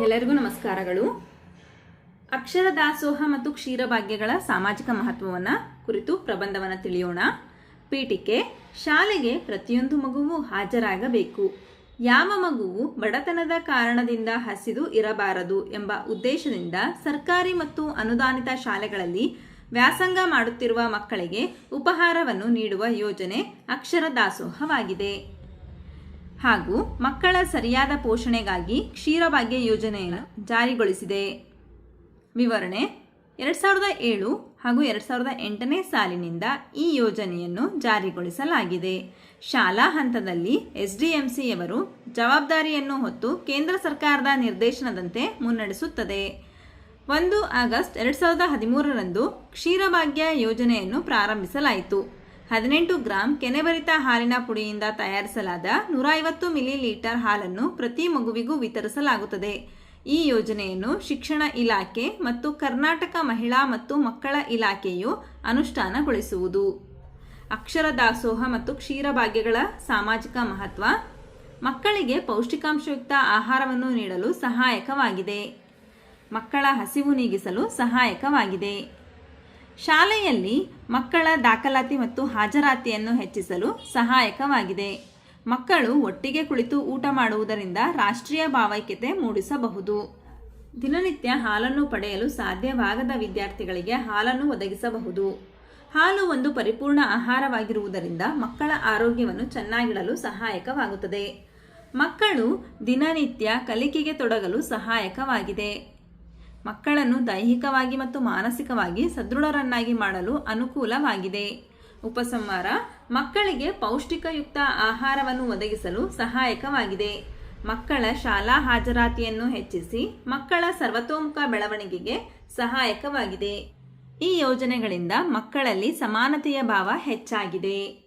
ಎಲ್ಲರಿಗೂ ನಮಸ್ಕಾರಗಳು. ಅಕ್ಷರ ದಾಸೋಹ ಮತ್ತು ಕ್ಷೀರಭಾಗ್ಯಗಳ ಸಾಮಾಜಿಕ ಮಹತ್ವವನ್ನು ಕುರಿತು ಪ್ರಬಂಧವನ್ನು ತಿಳಿಯೋಣ. ಪೀಠಿಕೆ, ಶಾಲೆಗೆ ಪ್ರತಿಯೊಂದು ಮಗುವು ಹಾಜರಾಗಬೇಕು. ಯಾವ ಮಗುವು ಬಡತನದ ಕಾರಣದಿಂದ ಹಸಿದು ಇರಬಾರದು ಎಂಬ ಉದ್ದೇಶದಿಂದ ಸರ್ಕಾರಿ ಮತ್ತು ಅನುದಾನಿತ ಶಾಲೆಗಳಲ್ಲಿ ವ್ಯಾಸಂಗ ಮಾಡುತ್ತಿರುವ ಮಕ್ಕಳಿಗೆ ಉಪಹಾರವನ್ನು ನೀಡುವ ಯೋಜನೆ ಅಕ್ಷರ ದಾಸೋಹವಾಗಿದೆ. ಹಾಗೂ ಮಕ್ಕಳ ಸರಿಯಾದ ಪೋಷಣೆಗಾಗಿ ಕ್ಷೀರಭಾಗ್ಯ ಯೋಜನೆಯನ್ನು ಜಾರಿಗೊಳಿಸಿದೆ. ವಿವರಣೆ, ಎರಡು ಸಾವಿರದ ಏಳು ಹಾಗೂ ಎರಡು ಸಾವಿರದ ಎಂಟನೇ ಸಾಲಿನಿಂದ ಈ ಯೋಜನೆಯನ್ನು ಜಾರಿಗೊಳಿಸಲಾಗಿದೆ. ಶಾಲಾ ಹಂತದಲ್ಲಿ ಎಸ್ಡಿಎಂಸಿಯವರು ಜವಾಬ್ದಾರಿಯನ್ನು ಹೊತ್ತು ಕೇಂದ್ರ ಸರ್ಕಾರದ ನಿರ್ದೇಶನದಂತೆ ಮುನ್ನಡೆಸುತ್ತದೆ. ಒಂದು ಆಗಸ್ಟ್ ಎರಡು ಸಾವಿರದ ಹದಿಮೂರರಂದು ಕ್ಷೀರಭಾಗ್ಯ ಯೋಜನೆಯನ್ನು ಪ್ರಾರಂಭಿಸಲಾಯಿತು. ಹದಿನೆಂಟು ಗ್ರಾಂ ಕೆನೆಬರಿತ ಹಾಲಿನ ಪುಡಿಯಿಂದ ತಯಾರಿಸಲಾದ ನೂರ ಐವತ್ತು ಮಿಲಿ ಲೀಟರ್ ಹಾಲನ್ನು ಪ್ರತಿ ಮಗುವಿಗೂ ವಿತರಿಸಲಾಗುತ್ತದೆ. ಈ ಯೋಜನೆಯನ್ನು ಶಿಕ್ಷಣ ಇಲಾಖೆ ಮತ್ತು ಕರ್ನಾಟಕ ಮಹಿಳಾ ಮತ್ತು ಮಕ್ಕಳ ಇಲಾಖೆಯು ಅನುಷ್ಠಾನಗೊಳಿಸುವುದು. ಅಕ್ಷರ ದಾಸೋಹ ಮತ್ತು ಕ್ಷೀರಭಾಗ್ಯಗಳ ಸಾಮಾಜಿಕ ಮಹತ್ವ, ಮಕ್ಕಳಿಗೆ ಪೌಷ್ಟಿಕಾಂಶಯುಕ್ತ ಆಹಾರವನ್ನು ನೀಡಲು ಸಹಾಯಕವಾಗಿದೆ. ಮಕ್ಕಳ ಹಸಿವು ನೀಗಿಸಲು ಸಹಾಯಕವಾಗಿದೆ. ಶಾಲೆಯಲ್ಲಿ ಮಕ್ಕಳ ದಾಖಲಾತಿ ಮತ್ತು ಹಾಜರಾತಿಯನ್ನು ಹೆಚ್ಚಿಸಲು ಸಹಾಯಕವಾಗಿದೆ. ಮಕ್ಕಳು ಒಟ್ಟಿಗೆ ಕುಳಿತು ಊಟ ಮಾಡುವುದರಿಂದ ರಾಷ್ಟ್ರೀಯ ಭಾವೈಕ್ಯತೆ ಮೂಡಿಸಬಹುದು. ದಿನನಿತ್ಯ ಹಾಲನ್ನು ಪಡೆಯಲು ಸಾಧ್ಯವಾಗದ ವಿದ್ಯಾರ್ಥಿಗಳಿಗೆ ಹಾಲನ್ನು ಒದಗಿಸಬಹುದು. ಹಾಲು ಒಂದು ಪರಿಪೂರ್ಣ ಆಹಾರವಾಗಿರುವುದರಿಂದ ಮಕ್ಕಳ ಆರೋಗ್ಯವನ್ನು ಚೆನ್ನಾಗಿಡಲು ಸಹಾಯಕವಾಗುತ್ತದೆ. ಮಕ್ಕಳು ದಿನನಿತ್ಯ ಕಲಿಕೆಗೆ ತೊಡಗಲು ಸಹಾಯಕವಾಗಿದೆ. ಮಕ್ಕಳನ್ನು ದೈಹಿಕವಾಗಿ ಮತ್ತು ಮಾನಸಿಕವಾಗಿ ಸದೃಢರನ್ನಾಗಿ ಮಾಡಲು ಅನುಕೂಲವಾಗಿದೆ. ಉಪಸಂಹಾರ, ಮಕ್ಕಳಿಗೆ ಪೌಷ್ಟಿಕಯುಕ್ತ ಆಹಾರವನ್ನು ಒದಗಿಸಲು ಸಹಾಯಕವಾಗಿದೆ. ಮಕ್ಕಳ ಶಾಲಾ ಹಾಜರಾತಿಯನ್ನು ಹೆಚ್ಚಿಸಿ ಮಕ್ಕಳ ಸರ್ವತೋಮುಖ ಬೆಳವಣಿಗೆಗೆ ಸಹಾಯಕವಾಗಿದೆ. ಈ ಯೋಜನೆಗಳಿಂದ ಮಕ್ಕಳಲ್ಲಿ ಸಮಾನತೆಯ ಭಾವ ಹೆಚ್ಚಾಗಿದೆ.